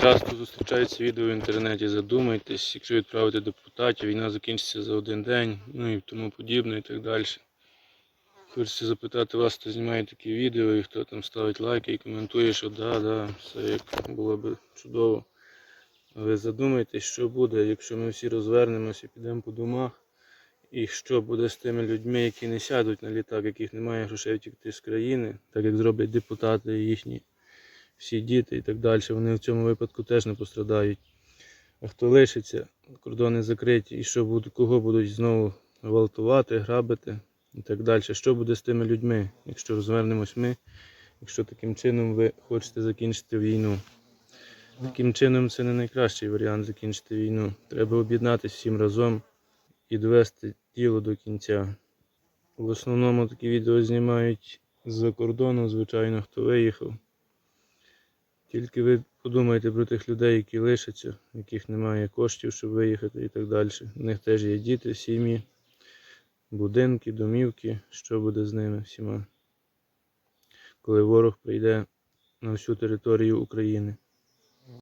Часто зустрічаються відео в інтернеті, задумайтесь, якщо відправити депутатів, війна закінчиться за один день, ну і тому подібне і так далі. Хочеться запитати вас, хто знімає такі відео і хто там ставить лайки і коментує, що да, да, все як було б чудово. Ви задумайтесь, що буде, якщо ми всі розвернемося і підемо по домах, і що буде з тими людьми, які не сядуть на літак, яких немає грошей втікти з країни, так як зроблять депутати їхні всі діти і так далі, вони в цьому випадку теж не пострадають. А хто лишиться, кордони закриті, і що будуть, кого будуть знову гвалтувати, грабити і так далі. Що буде з тими людьми, якщо розвернемось ми, якщо таким чином ви хочете закінчити війну? Таким чином це не найкращий варіант закінчити війну. Треба об'єднатися всім разом і довести діло до кінця. В основному такі відео знімають з-за кордону, звичайно, хто виїхав. Тільки ви подумайте про тих людей, які лишаться, яких немає коштів, щоб виїхати і так далі. У них теж є діти, сім'ї, будинки, домівки. Що буде з ними всіма, коли ворог прийде на всю територію України.